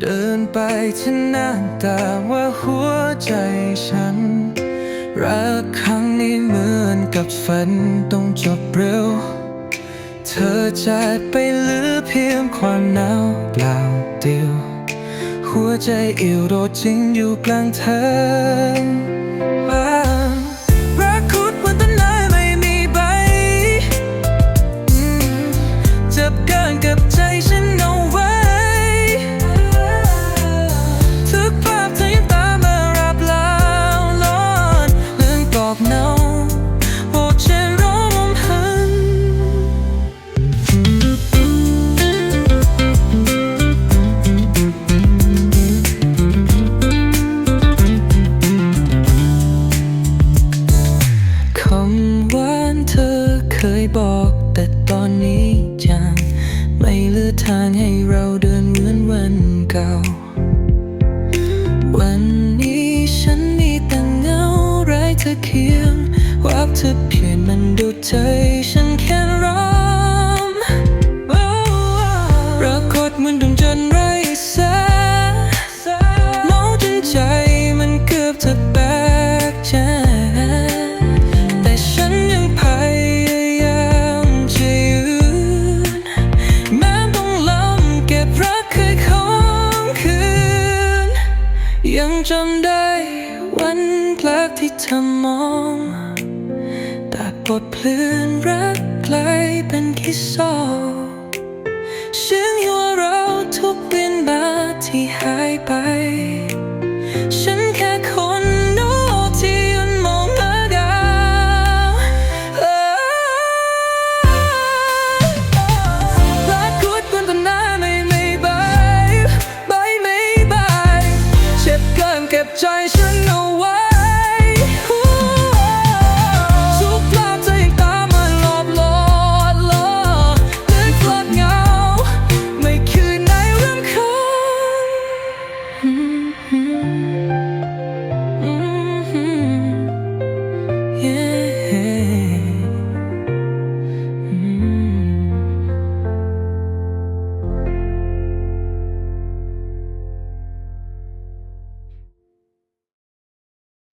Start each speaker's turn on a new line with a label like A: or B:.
A: เธอหน้าแต่ว่าหัวใจฉัน รักครั้งนี้เหมือนกับฝันต้องจบเร็ว เธอจะไปเหลือเพียงความหนาวเปล่าเดียว หัวใจอิ่วโดจริงอยู่กลางทางำหวานเธอเคยบอก แต่ตอนนี้ยังไม่เลือทางให้เราเดินเหมือนวันเก่า วันนี้ฉันมีแต่เงาไร้เธอเคียงวับเธอเพียนมันดูดใจฉันแค่ร้องรักคดเหมือนดวงจันทร์ไร้แสงเมาจนใจ จำได้วันแรกที่เธอมองตัดบทเพลื่อนรักกลายเป็นคิดซอกเสียงหัวเราทุกเวียนบาที่หายไป